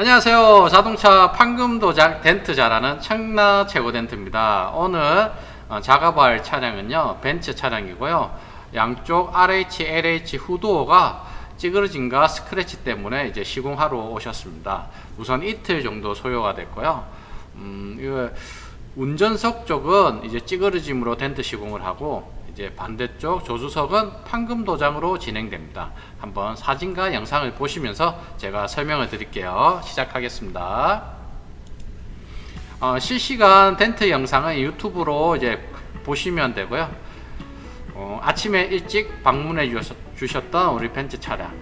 안녕하세요. 자동차 판금 도장 덴트 잘하는 청라 최고 덴트입니다. 오늘 어, 작업할 차량은요, 벤츠 차량이고요. 양쪽 RH, LH 후도어가 찌그러짐과 스크래치 때문에 이제 시공하러 오셨습니다. 우선 이틀 정도 소요가 됐고요. 음, 이거 운전석 쪽은 이제 찌그러짐으로 덴트 시공을 하고 이제 반대쪽 조수석은 판금 도장으로 진행됩니다. 한번 사진과 영상을 보시면서 제가 설명을 드릴게요. 시작하겠습니다. 어, 실시간 덴트 영상은 유튜브로 이제 보시면 되고요. 어, 아침에 일찍 방문해 주셨, 주셨던 우리 벤츠 차량.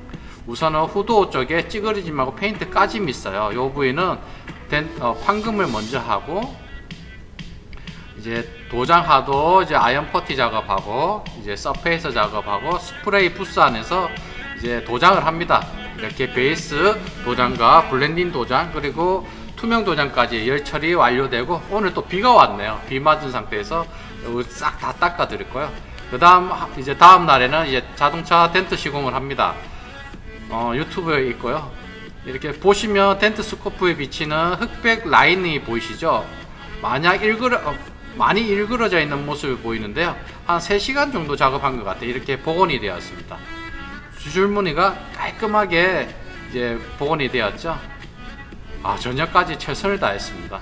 우선은 후도 쪽에 찌그러짐하고 페인트 까짐이 있어요. 이 부위는 덴, 어, 판금을 먼저 하고 이제 도장하도 이제 아이언 퍼티 작업하고 이제 서페이서 작업하고 스프레이 부스 안에서 이제 도장을 합니다. 이렇게 베이스 도장과 블렌딩 도장 그리고 투명 도장까지 열 처리 완료되고 오늘 또 비가 왔네요. 비 맞은 상태에서 싹 다 닦아 드릴 거예요. 그다음 이제 다음 날에는 이제 자동차 텐트 시공을 합니다. 어, 유튜브에 있고요. 이렇게 보시면 텐트 스코프에 비치는 흑백 라인이 보이시죠? 만약 일그러 어, 많이 일그러져 있는 모습이 보이는데요. 한 3시간 정도 작업한 것 같아요. 이렇게 복원이 되었습니다. 주줄무늬가 깔끔하게 이제 복원이 되었죠. 아, 저녁까지 최선을 다했습니다.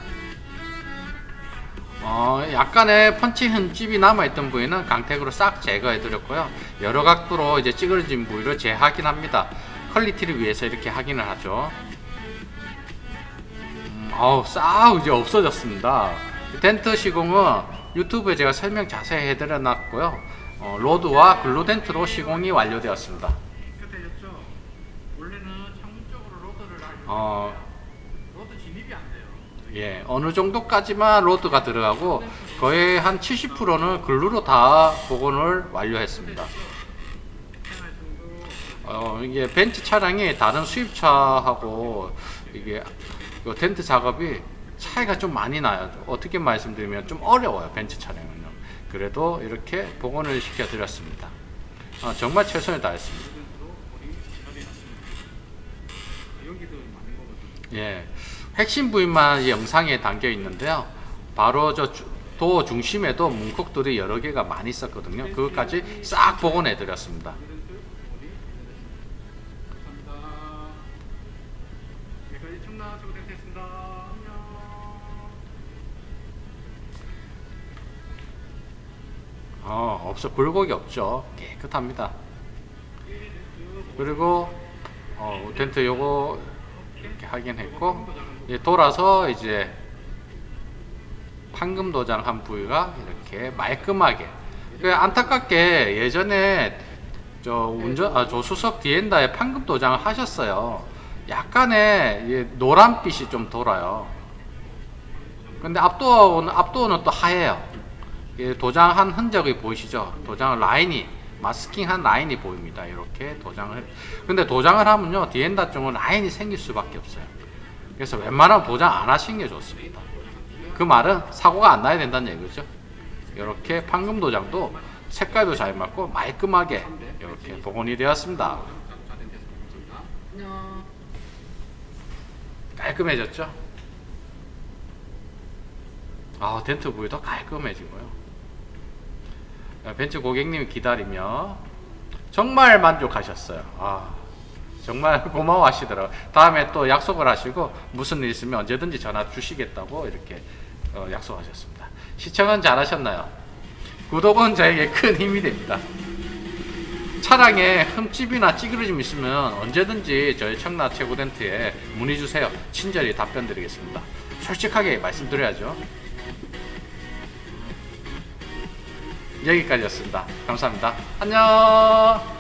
어, 약간의 펀치 흔집이 남아있던 부위는 강택으로 싹 제거해 드렸고요. 여러 각도로 이제 찌그러진 부위를 재확인합니다. 퀄리티를 위해서 이렇게 확인을 하죠. 음, 아우, 싹 이제 없어졌습니다. 덴트 시공은 유튜브에 제가 설명 자세히 해드려 놨고요. 어, 로드와 글루 덴트로 시공이 완료되었습니다. 어. 예, 어느 정도까지만 로드가 들어가고 거의 한 70%는 글루로 다 복원을 완료했습니다. 어, 이게 벤츠 차량이 다른 수입차하고 이게 요 텐트 작업이 차이가 좀 많이 나요. 어떻게 말씀드리면 좀 어려워요. 벤츠 차량은요. 그래도 이렇게 복원을 시켜드렸습니다. 어, 정말 최선을 다했습니다. 예, 핵심 부위만 이 영상에 담겨 있는데요. 바로 저도 중심에도 문콕들이 여러 개가 많이 있었거든요. 그것까지 싹 복원해 드렸습니다. 감사합니다. 여기까지 청라 최고 됐습니다. 어, 없어 굴곡이 없죠. 깨끗합니다. 그리고 어, 텐트 요거 이렇게 확인했고 이제 돌아서 이제 판금 도장 한 부위가 이렇게 말끔하게. 그 안타깝게 예전에 저 운전 아, 조수석 디엔다에 판금 도장을 하셨어요. 약간의 이 노란빛이 좀 돌아요. 근데 앞도어는 앞도어는 또 하얘요. 이 도장한 흔적이 보이시죠? 도장 라인이 마스킹한 라인이 보입니다. 이렇게 도장을. 근데 도장을 하면요 디엔다 쪽은 라인이 생길 수밖에 없어요. 그래서 웬만하면 도장 안 하시는 게 좋습니다. 그 말은 사고가 안 나야 된다는 얘기죠. 이렇게 판금 도장도 색깔도 잘 맞고 말끔하게 이렇게 복원이 되었습니다. 깔끔해졌죠? 아 덴트 부위도 깔끔해지고요. 아, 벤츠 고객님이 기다리며 정말 만족하셨어요. 아 정말 고마워하시더라고요. 다음에 또 약속을 하시고 무슨 일 있으면 언제든지 전화 주시겠다고 이렇게 어, 약속하셨습니다. 시청은 잘하셨나요? 구독은 저에게 큰 힘이 됩니다. 차량에 흠집이나 찌그러짐 있으면 언제든지 저희 청라 최고덴트에 문의 주세요. 친절히 답변 드리겠습니다. 솔직하게 말씀드려야죠. 여기까지였습니다. 감사합니다. 안녕!